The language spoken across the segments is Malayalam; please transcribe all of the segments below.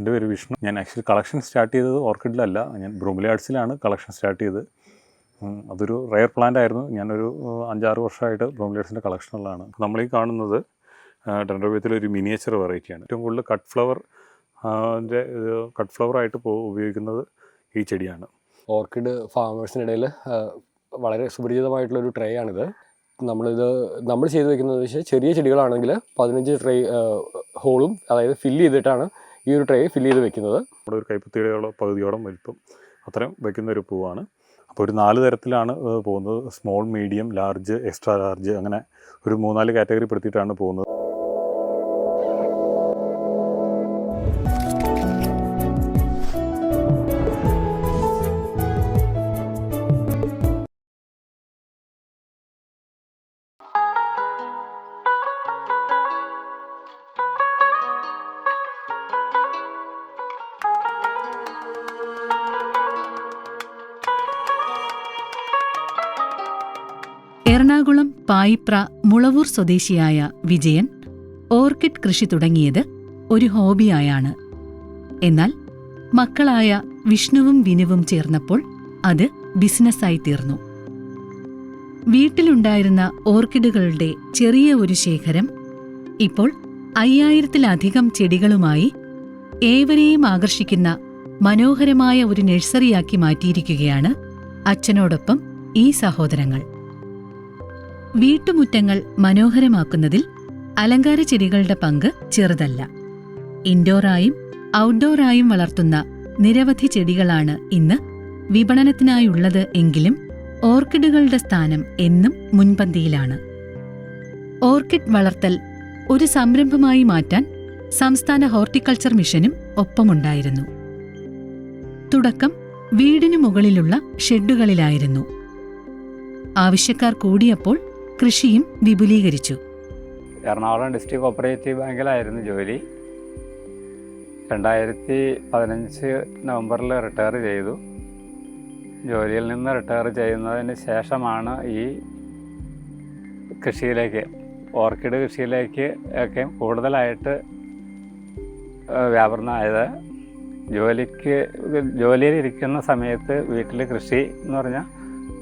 എന്റെ പേര് വിഷ്ണു. ഞാൻ ആക്ച്വലി കളക്ഷൻ സ്റ്റാർട്ട് ചെയ്തത് ഓർക്കിഡിലല്ല ഞാൻ ബ്രൂമിലി ആർട്സിലാണ് കളക്ഷൻ സ്റ്റാർട്ട് ചെയ്തത്. അതൊരു റയർ പ്ലാന്റ് ആയിരുന്നു. ഞാനൊരു അഞ്ചാറ് വർഷമായിട്ട് ബ്രൂമിലി ആർട്സിന്റെ കളക്ഷനുള്ളതാണ് നമ്മൾ ഈ കാണുന്നത് ഡെൻഡ്രോബിയത്തിലെ ഒരു മിനിയേച്ചർ വെറൈറ്റിയാണ് ഏറ്റവും കൂടുതൽ കട്ട് ഫ്ലവർ കട്ട് പോ ഉപയോഗിക്കുന്നത് ഈ ചെടിയാണ്. ഓർക്കിഡ് ഫാമേഴ്സിനിടയിൽ വളരെ സുപരിചിതമായിട്ടുള്ളൊരു ട്രേ ആണിത്. നമ്മളിത് നമ്മൾ ചെയ്തു വെക്കുന്നത് വെച്ചാൽ ചെറിയ ചെടികളാണെങ്കിൽ പതിനഞ്ച് ട്രേ ഹോളും അതായത് ഫില്ല് ചെയ്തിട്ടാണ് ഈ ഒരു ട്രേ ഫില്ല് ചെയ്ത് വെക്കുന്നത്. നമ്മുടെ ഒരു കൈപ്പത്തിയോളം പകുതിയോളം വലിപ്പം അത്രയും വെക്കുന്ന ഒരു പൂവാണ്. അപ്പോൾ ഒരു നാല് തരത്തിലാണ് പോകുന്നത്. Small medium large extra large അങ്ങനെ ഒരു മൂന്നാൽ കാറ്റഗറി പെടുത്തിയിട്ടാണ് പോകുന്നത്. പായിപ്ര മുളവൂർ സ്വദേശിയായ വിജയൻ ഓർക്കിഡ് കൃഷി തുടങ്ങിയത് ഒരു ഹോബിയായാണ്. എന്നാൽ മക്കളായ വിഷ്ണുവും വിനുവും ചേർന്നപ്പോൾ അത് ബിസിനസ്സായി തീർന്നു. വീട്ടിലുണ്ടായിരുന്ന ഓർക്കിഡുകളുടെ ചെറിയ ഒരു ശേഖരം ഇപ്പോൾ അയ്യായിരത്തിലധികം ചെടികളുമായി ഏവരെയും ആകർഷിക്കുന്ന മനോഹരമായ ഒരു നഴ്സറിയാക്കി മാറ്റിയിരിക്കുകയാണ് അച്ഛനോടൊപ്പം ഈ സഹോദരങ്ങൾ. വീട്ടുമുറ്റങ്ങൾ മനോഹരമാക്കുന്നതിൽ അലങ്കാര ചെടികളുടെ പങ്ക് ചെറുതല്ല. ഇൻഡോറായും ഔട്ട്ഡോറായും വളർത്തുന്ന നിരവധി ചെടികളാണ് ഇന്ന് വിപണനത്തിനായുള്ളത് എങ്കിലും ഓർക്കിഡുകളുടെ സ്ഥാനം എന്നും മുൻപന്തിയിലാണ്. ഓർക്കിഡ് വളർത്തൽ ഒരു സംരംഭമായി മാറ്റാൻ സംസ്ഥാന ഹോർട്ടിക്കൾച്ചർ മിഷനും ഒപ്പമുണ്ടായിരുന്നു. തുടക്കം വീടിനു മുകളിലുള്ള ഷെഡുകളിലായിരുന്നു. ആവശ്യക്കാർ കൂടിയപ്പോൾ കൃഷിയും വിപുലീകരിച്ചു. എറണാകുളം ഡിസ്ട്രിക്ട് കോപ്പറേറ്റീവ് ബാങ്കിലായിരുന്നു ജോലി. രണ്ടായിരത്തി പതിനഞ്ച് നവംബറിൽ റിട്ടയർ ചെയ്തു. ജോലിയിൽ നിന്ന് റിട്ടയർ ചെയ്യുന്നതിന് ശേഷമാണ് ഈ കൃഷിയിലേക്ക് ഓർക്കിഡ് കൃഷിയിലേക്ക് ഒക്കെ കൂടുതലായിട്ട് വ്യാപൃതമായത് ജോലിക്ക് ജോലിയിൽ ഇരിക്കുന്ന സമയത്ത് വീട്ടിൽ കൃഷി എന്ന് പറഞ്ഞാൽ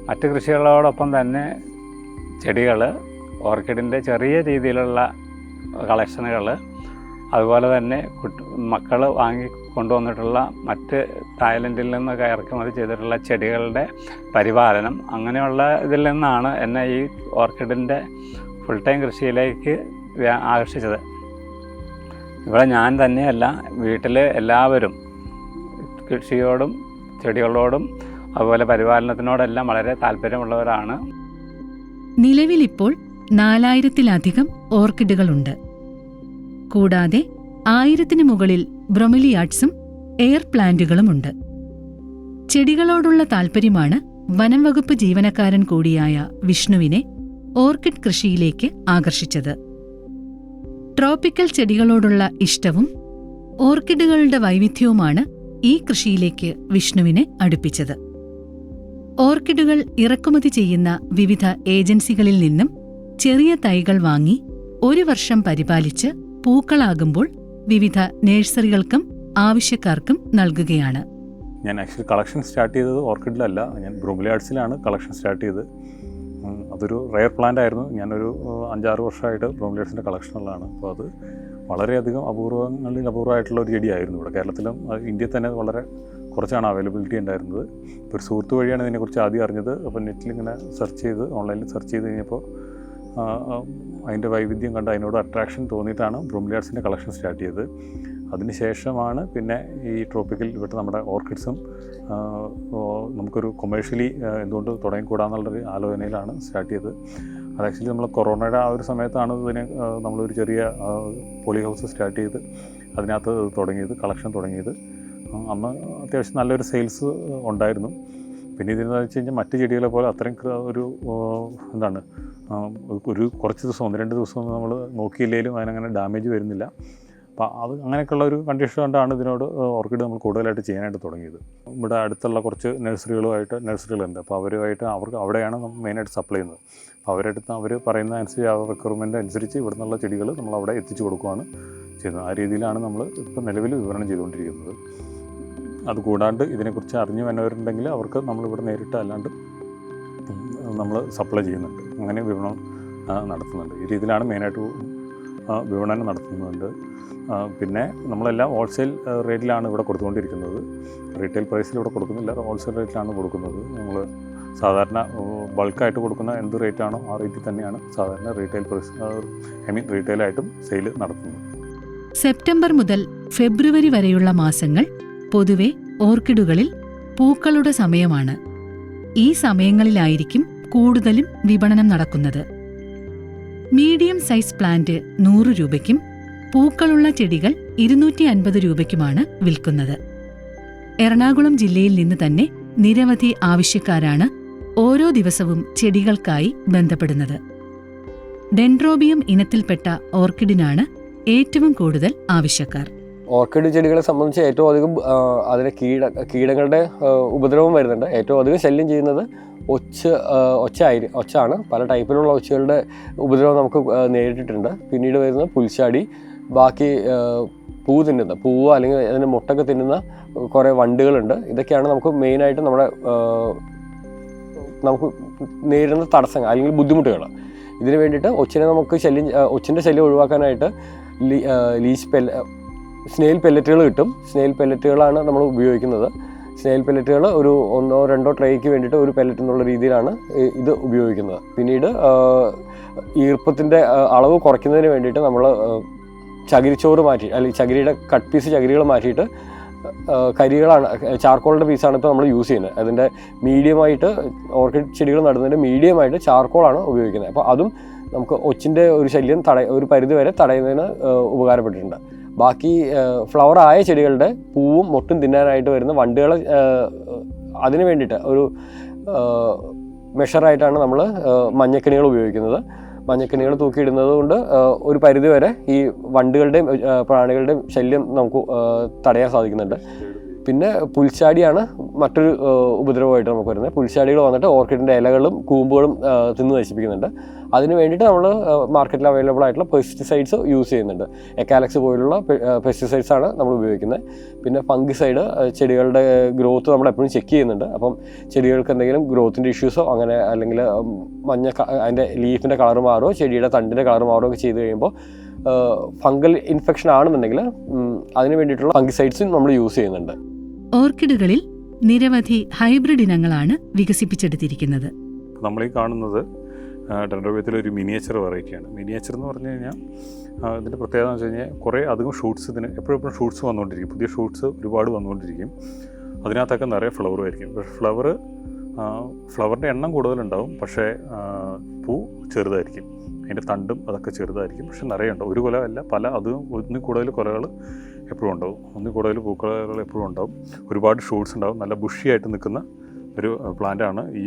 മറ്റ് കൃഷികളോടൊപ്പം തന്നെ ചെടികൾ ഓർക്കിഡിന്റെ ചെറിയ രീതിയിലുള്ള കളക്ഷനുകൾ അതുപോലെ തന്നെ കുട്ടി മക്കൾ വാങ്ങി കൊണ്ടുവന്നിട്ടുള്ള മറ്റ് തായ്ലൻഡിൽ നിന്നൊക്കെ ഇറക്കുമതി ചെയ്തിട്ടുള്ള ചെടികളുടെ പരിപാലനം. അങ്ങനെയുള്ള ഇതിൽ നിന്നാണ് എന്നെ ഈ ഓർക്കിഡിന്റെ ഫുൾ ടൈം കൃഷിയിലേക്ക് ആകർഷിച്ചത്. ഇവിടെ ഞാൻ തന്നെയല്ല വീട്ടിൽ എല്ലാവരും കൃഷിയോടും ചെടികളോടും അതുപോലെ പരിപാലനത്തിനോടെല്ലാം വളരെ താല്പര്യമുള്ളവരാണ്. നിലവിലിപ്പോൾ നാലായിരത്തിലധികം ഓർക്കിഡുകളുണ്ട്. കൂടാതെ ആയിരത്തിനു മുകളിൽ ബ്രൊമിലിയാട്സും എയർ പ്ലാന്റുകളുമുണ്ട്. ചെടികളോടുള്ള താൽപ്പര്യമാണ് വനം വകുപ്പ് ജീവനക്കാരൻ കൂടിയായ വിഷ്ണുവിനെ ഓർക്കിഡ് കൃഷിയിലേക്ക് ആകർഷിച്ചത്. ട്രോപ്പിക്കൽ ചെടികളോടുള്ള ഇഷ്ടവും ഓർക്കിഡുകളുടെ വൈവിധ്യവുമാണ് ഈ കൃഷിയിലേക്ക് വിഷ്ണുവിനെ അടുപ്പിച്ചത്. ഓർക്കിഡുകൾ ഇറക്കുമതി ചെയ്യുന്ന വിവിധ ഏജൻസികളിൽ നിന്നും ചെറിയ തൈകൾ വാങ്ങി ഒരു വർഷം പരിപാലിച്ച് പൂക്കളാകുമ്പോൾ വിവിധ നഴ്സറികൾക്കും ആവശ്യക്കാർക്കും നൽകുകയാണ്. ഞാൻ ആക്ച്വലി കളക്ഷൻ സ്റ്റാർട്ട് ചെയ്തത് ഓർക്കിഡിലല്ല ഞാൻ ബ്രൂമിലി ആർട്സിലാണ് കളക്ഷൻ സ്റ്റാർട്ട് ചെയ്തത്. അതൊരു റയർ പ്ലാന്റ് ആയിരുന്നു. ഞാനൊരു അഞ്ചാറ് വർഷമായിട്ട് ബ്രൂമിലി ആർട്സിന്റെ കളക്ഷനുള്ളതാണ്. അപ്പോൾ അത് വളരെയധികം അപൂർവങ്ങളിൽ അപൂർവമായിട്ടുള്ള ഒരു ചെടിയായിരുന്നു ഇവിടെ. കേരളത്തിലും ഇന്ത്യയിൽ തന്നെ വളരെ കുറച്ചാണ് അവൈലബിലിറ്റി ഉണ്ടായിരുന്നത്. ഇപ്പോൾ ഒരു സുഹൃത്ത് വഴിയാണ് ഇതിനെക്കുറിച്ച് ആദ്യം അറിഞ്ഞത്. അപ്പോൾ നെറ്റിൽ ഇങ്ങനെ സെർച്ച് ചെയ്ത് ഓൺലൈനിൽ സെർച്ച് ചെയ്ത് കഴിഞ്ഞപ്പോൾ അതിന്റെ വൈവിധ്യം കണ്ട് അതിനോട് അട്രാക്ഷൻ തോന്നിയിട്ടാണ് ബ്രൂംലിയാർട്സിന്റെ കളക്ഷൻ സ്റ്റാർട്ട് ചെയ്തത്. അതിനുശേഷമാണ് പിന്നെ ഈ ട്രോപ്പിക്കൽ ഇവിടെ നമ്മുടെ ഓർക്കിഡ്സും നമുക്കൊരു കൊമേഴ്ഷ്യലി എന്തുകൊണ്ട് തുടങ്ങിക്കൂടാന്നുള്ളൊരു ആലോചനയിലാണ് സ്റ്റാർട്ട് ചെയ്തത്. അത് ആക്ച്വലി നമ്മൾ കൊറോണയുടെ ആ ഒരു സമയത്താണ് ഇതിനെ നമ്മളൊരു ചെറിയ പോളി ഹൗസ് സ്റ്റാർട്ട് ചെയ്ത് അതിനകത്ത് തുടങ്ങിയത് കളക്ഷൻ തുടങ്ങിയത്. അന്ന് അത്യാവശ്യം നല്ലൊരു സെയിൽസ് ഉണ്ടായിരുന്നു. പിന്നെ ഇതിനെന്ന് വെച്ച് കഴിഞ്ഞാൽ മറ്റ് ചെടികളെ പോലെ അത്രയും ഒരു എന്താണ് ഒരു കുറച്ച് ദിവസം ഒന്ന് രണ്ട് ദിവസം നമ്മൾ നോക്കിയില്ലെങ്കിലും അതിനങ്ങനെ ഡാമേജ് വരുന്നില്ല. അപ്പോൾ അത് അങ്ങനെയൊക്കെയുള്ള ഒരു കണ്ടീഷൻ കൊണ്ടാണ് ഇതിനോട് ഓർക്കിഡ് നമ്മൾ കൂടുതലായിട്ട് ചെയ്യാനായിട്ട് തുടങ്ങിയത്. ഇവിടെ അടുത്തുള്ള കുറച്ച് നഴ്സറികളുമായിട്ട് നഴ്സറികളുണ്ട്. അപ്പോൾ അവരുമായിട്ട് അവർക്ക് അവിടെയാണ് നമ്മൾ മെയിനായിട്ട് സപ്ലൈ ചെയ്യുന്നത്. അപ്പോൾ അവരെടുത്ത് അവർ പറയുന്ന അനുസരിച്ച് ആ റിക്വയർമെന്റ് അനുസരിച്ച് ഇവിടെ നിന്നുള്ള ചെടികൾ നമ്മൾ അവിടെ എത്തിച്ചു കൊടുക്കുകയാണ് ചെയ്യുന്നത്. ആ രീതിയിലാണ് നമ്മൾ ഇപ്പോൾ നിലവിൽ വിവരണം ചെയ്തുകൊണ്ടിരിക്കുന്നത്. അതുകൂടാണ്ട് ഇതിനെക്കുറിച്ച് അറിഞ്ഞു വന്നവരുണ്ടെങ്കിൽ അവർക്ക് നമ്മളിവിടെ നേരിട്ട് അല്ലാണ്ട് നമ്മൾ സപ്ലൈ ചെയ്യുന്നുണ്ട്. അങ്ങനെ വിപണനം നടത്തുന്നുണ്ട്. ഈ രീതിയിലാണ് മെയിനായിട്ട് വിപണനം നടത്തുന്നുണ്ട്. പിന്നെ നമ്മളെല്ലാം ഹോൾസെയിൽ റേറ്റിലാണ് ഇവിടെ കൊടുത്തുകൊണ്ടിരിക്കുന്നത്. റീറ്റെയിൽ പ്രൈസിൽ ഇവിടെ കൊടുക്കുന്നില്ല ഹോൾസെയിൽ റേറ്റിലാണ് കൊടുക്കുന്നത്. നമ്മൾ സാധാരണ ബൾക്കായിട്ട് കൊടുക്കുന്ന എന്ത് റേറ്റാണോ ആ റേറ്റിൽ തന്നെയാണ് സാധാരണ റീറ്റെയിൽ പ്രൈസ് ഐ മീൻ റീറ്റെയിലായിട്ടും സെയിൽ നടത്തുന്നത്. സെപ്റ്റംബർ മുതൽ ഫെബ്രുവരി വരെയുള്ള മാസങ്ങൾ പൊതുവെ ഓർക്കിഡുകളിൽ പൂക്കളുടെ സമയമാണ്. ഈ സമയങ്ങളിലായിരിക്കും കൂടുതലും വിപണനം നടക്കുന്നത്. മീഡിയം സൈസ് പ്ലാന്റ് നൂറ് രൂപയ്ക്കും പൂക്കളുള്ള ചെടികൾ ഇരുന്നൂറ്റി അൻപത് രൂപയ്ക്കുമാണ് വിൽക്കുന്നത്. എറണാകുളം ജില്ലയിൽ നിന്ന് തന്നെ നിരവധി ആവശ്യക്കാരാണ് ഓരോ ദിവസവും ചെടികൾക്കായി ബന്ധപ്പെടുന്നത്. ഡെൻഡ്രോബിയം ഇനത്തിൽപ്പെട്ട ഓർക്കിഡിനാണ് ഏറ്റവും കൂടുതൽ ആവശ്യക്കാർ. ഓർക്കിഡ് ചെടികളെ സംബന്ധിച്ച് ഏറ്റവും അധികം അതിലെ കീട കീടങ്ങളുടെ ഉപദ്രവം വരുന്നുണ്ട്. ഏറ്റവും അധികം ശല്യം ചെയ്യുന്നത് ഒച്ച ഒച്ചായി ഒച്ചാണ്. പല ടൈപ്പിലുള്ള ഒച്ചകളുടെ ഉപദ്രവം നമുക്ക് നേരിട്ടിട്ടുണ്ട്. പിന്നീട് വരുന്ന പുൽച്ചാടി ബാക്കി പൂ തിന്നുന്ന പൂവ് അല്ലെങ്കിൽ അതിന് മുട്ടൊക്കെ തിന്നുന്ന കുറേ വണ്ടുകളുണ്ട്. ഇതൊക്കെയാണ് നമുക്ക് മെയിനായിട്ട് നമ്മുടെ നമുക്ക് നേരിടുന്ന തടസ്സങ്ങൾ അല്ലെങ്കിൽ ബുദ്ധിമുട്ടുകൾ. ഇതിന് വേണ്ടിയിട്ട് ഒച്ചിനെ നമുക്ക് ശല്യം ഒച്ചിന്റെ ശല്യം ഒഴിവാക്കാനായിട്ട് ലീച്ച് പെല്ല സ്നെയിൽ പെല്ലറ്റുകൾ കിട്ടും. സ്നെയിൽ പെല്ലറ്റുകളാണ് നമ്മൾ ഉപയോഗിക്കുന്നത്. സ്നെയിൽ പെല്ലറ്റുകൾ ഒരു ഒന്നോ രണ്ടോ ട്രേക്ക് വേണ്ടിയിട്ട് ഒരു പെല്ലറ്റ് എന്നുള്ള രീതിയിലാണ് ഇത് ഉപയോഗിക്കുന്നത്. പിന്നീട് ഈർപ്പത്തിന്റെ അളവ് കുറയ്ക്കുന്നതിന് വേണ്ടിയിട്ട് നമ്മൾ ചകിരിച്ചോറ് മാറ്റി അല്ലെങ്കിൽ ചകിരിയുടെ കട്ട് പീസ് ചകിരികൾ മാറ്റിയിട്ട് കരികളാണ് ചാർക്കോളിന്റെ പീസാണ് ഇപ്പോൾ നമ്മൾ യൂസ് ചെയ്യുന്നത്. അതിന്റെ മീഡിയമായിട്ട് ഓർക്കിഡ് ചെടികൾ നടുന്നതിന്റെ മീഡിയമായിട്ട് ചാർക്കോളാണ് ഉപയോഗിക്കുന്നത്. അപ്പോൾ അതും നമുക്ക് ഒച്ചിന്റെ ഒരു ശല്യം തട ഒരു പരിധി വരെ തടയുന്നതിന് ഉപകാരപ്പെട്ടിട്ടുണ്ട്. ബാക്കി ഫ്ലവർ ആയ ചെടികളുടെ പൂവും മൊട്ടും തിന്നാനായിട്ട് വരുന്ന വണ്ടുകൾ അതിനു വേണ്ടിയിട്ട് ഒരു മെഷറായിട്ടാണ് നമ്മൾ മഞ്ഞക്കണികൾ ഉപയോഗിക്കുന്നത്. മഞ്ഞക്കണികൾ തൂക്കിയിടുന്നത് കൊണ്ട് ഒരു പരിധിവരെ ഈ വണ്ടുകളുടെയും പ്രാണികളുടെയും ശല്യം നമുക്ക് തടയാൻ സാധിക്കുന്നുണ്ട്. പിന്നെ പുൽച്ചാടിയാണ് മറ്റൊരു ഉപദ്രവമായിട്ട് നമുക്ക് വരുന്നത്. പുൽച്ചാടികൾ വന്നിട്ട് ഓർക്കിഡിന്റെ ഇലകളും കൂമ്പുകളും തിന്ന് നശിപ്പിക്കുന്നുണ്ട്. അതിന് വേണ്ടിയിട്ട് നമ്മൾ മാർക്കറ്റിൽ അവൈലബിൾ ആയിട്ടുള്ള പെസ്റ്റിസൈഡ്സ് യൂസ് ചെയ്യുന്നുണ്ട്. എക്കാലക്സ് പോലുള്ള പെസ്റ്റിസൈഡ്സ് ആണ് നമ്മൾ ഉപയോഗിക്കുന്നത്. പിന്നെ ഫംഗിസൈഡ് ചെടികളുടെ ഗ്രോത്ത് നമ്മൾ എപ്പോഴും ചെക്ക് ചെയ്യുന്നുണ്ട്. അപ്പം ചെടികൾക്ക് എന്തെങ്കിലും ഗ്രോത്തിന്റെ ഇഷ്യൂസോ അങ്ങനെ അല്ലെങ്കിൽ മഞ്ഞ അതിന്റെ ലീഫിന്റെ കളർ മാറുമോ ചെടിയുടെ തണ്ടിന്റെ കളർ മാറുമോ ഒക്കെ ചെയ്ത് കഴിയുമ്പോൾ ഫംഗൽ ഇൻഫെക്ഷൻ ആണെന്നുണ്ടെങ്കിൽ അതിന് വേണ്ടിയിട്ടുള്ള ഫംഗിസൈഡ്സും നമ്മൾ യൂസ് ചെയ്യുന്നുണ്ട്. ഓർക്കിഡുകളിൽ നിരവധി ഹൈബ്രിഡ് ഇനങ്ങളാണ് വികസിപ്പിച്ചെടുത്തിരിക്കുന്നത്. നമ്മൾ ഈ കാണുന്നത് ഡെൻഡ്രോബിയത്തിലെ ഒരു മിനിയേച്ചർ വെറൈറ്റിയാണ്. മിനിയേച്ചർ എന്ന് പറഞ്ഞു കഴിഞ്ഞാൽ ഇതിന്റെ പ്രത്യേകത എന്ന് വെച്ച് കഴിഞ്ഞാൽ കുറേ അധികം ഷൂട്ട്സ് ഇതിന് എപ്പോഴും ഷൂട്ട്സ് വന്നുകൊണ്ടിരിക്കും. പുതിയ ഷൂട്ട്സ് ഒരുപാട് വന്നുകൊണ്ടിരിക്കും. അതിനകത്തൊക്കെ നിറയെ ഫ്ലവറും ആയിരിക്കും. പക്ഷേ ഫ്ലവർ ഫ്ലവറിന്റെ എണ്ണം കൂടുതലുണ്ടാവും. പക്ഷേ പൂ ചെറുതായിരിക്കും. അതിന്റെ തണ്ടും അതൊക്കെ ചെറുതായിരിക്കും. പക്ഷെ നിറയുണ്ടാവും ഒരു കൊല അല്ല പല അത് ഒന്നിൽ കൂടുതൽ കൊലകൾ എപ്പോഴും ഉണ്ടാവും. ഒന്നിൽ കൂടുതൽ പൂക്കളുകൾ എപ്പോഴും ഉണ്ടാവും. ഒരുപാട് ഷൂട്ട്സ് ഉണ്ടാവും. നല്ല ബുഷിയായിട്ട് നിൽക്കുന്ന ഒരു പ്ലാന്റാണ് ഈ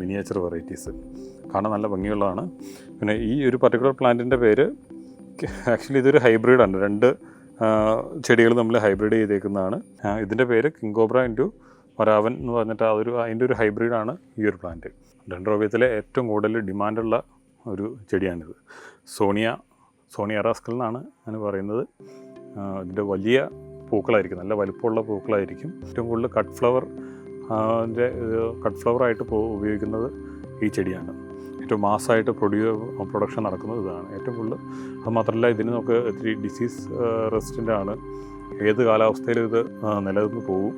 മിനിയേച്ചർ വെറൈറ്റീസ് കാണാൻ നല്ല ഭംഗിയുള്ളതാണ്. പിന്നെ ഈ ഒരു പർട്ടിക്കുലർ പ്ലാന്റിന്റെ പേര് ആക്ച്വലി ഇതൊരു ഹൈബ്രിഡാണ് രണ്ട് ചെടികൾ നമ്മൾ ഹൈബ്രിഡ് ചെയ്തേക്കുന്നതാണ്. ഇതിന്റെ പേര് കിങ്കോബ്ര ഇന്റു വരാവൻ എന്ന് പറഞ്ഞിട്ട് അതൊരു അതിന്റെ ഒരു ഹൈബ്രിഡാണ് ഈ ഒരു പ്ലാന്റ് ഡെൻഡ്രോബിയത്തിലെ ഏറ്റവും കൂടുതൽ ഡിമാൻഡുള്ള ഒരു ചെടിയാണിത്. സോണിയ സോണിയ റാസ്കൽ എന്നാണ് ഞാൻ പറയുന്നത്. ഇതിന്റെ വലിയ പൂക്കളായിരിക്കും നല്ല വലുപ്പമുള്ള പൂക്കളായിരിക്കും. ഏറ്റവും കൂടുതൽ കട്ട് ഫ്ലവർ അതിന്റെ കട്ട് ഫ്ലവറായിട്ട് ഉപയോഗിക്കുന്നത് ഈ ചെടിയാണ്. ഏറ്റവും മാസമായിട്ട് പ്രൊഡ്യൂ പ്രൊഡക്ഷൻ നടക്കുന്നത് ഇതാണ്. ഏറ്റവും കൂടുതൽ അത് മാത്രമല്ല ഇതിന് നമുക്ക് ഇത്തിരി ഡിസീസ് റെസിസ്റ്റന്റ് ആണ്. ഏത് കാലാവസ്ഥയിലും ഇത് നിലനിന്ന് പോകും.